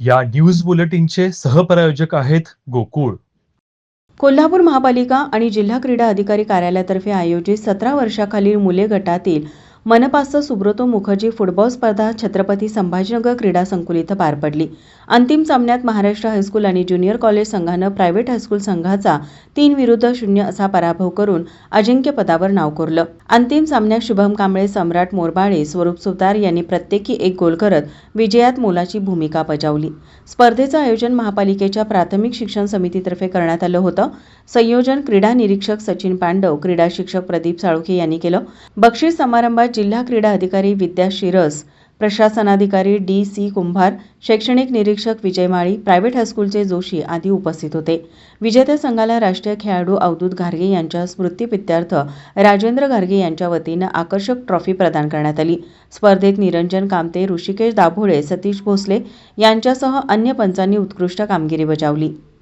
या न्यूज बुलेटिनचे सहप्रायोजक आहेत गोकुळ. कोल्हापूर महापालिका आणि जिल्हा क्रीडा अधिकारी कार्यालयातर्फे आयोजित सतरा वर्षाखालील मुले गटातील मनपास्त सुब्रतो मुखर्जी फुटबॉल स्पर्धा छत्रपती संभाजीनगर क्रीडा संकुल इथं पार पडली. अंतिम सामन्यात महाराष्ट्र हायस्कूल आणि ज्युनियर कॉलेज संघानं प्रायव्हेट हायस्कूल संघाचा तीन विरुद्ध शून्य असा पराभव करून अजिंक्यपदावर नाव कोरलं. अंतिम सामन्यात शुभम कांबळे सम्राट मोरबाळे स्वरूप सुतार यांनी प्रत्येकी एक गोल करत विजयात मोलाची भूमिका बजावली. स्पर्धेचं आयोजन महापालिकेच्या प्राथमिक शिक्षण समितीतर्फे करण्यात आलं होतं. संयोजन क्रीडा निरीक्षक सचिन पांडव क्रीडा शिक्षक प्रदीप साळुखे यांनी केलं. बक्षीस समारंभात जिल्हा क्रीडा अधिकारी विद्या शिरस प्रशासनाधिकारी डी सी कुंभार शैक्षणिक निरीक्षक विजय माळी प्रायव्हेट हायस्कूलचे जोशी आदी उपस्थित होते. विजेत्या संघाला राष्ट्रीय खेळाडू अवधूत घारगे यांच्या स्मृतीपित्यार्थ राजेंद्र घारगे यांच्या वतीनं आकर्षक ट्रॉफी प्रदान करण्यात आली. स्पर्धेत निरंजन कामते ऋषिकेश दाभोळे सतीश भोसले यांच्यासह अन्य पंचांनी उत्कृष्ट कामगिरी बजावली.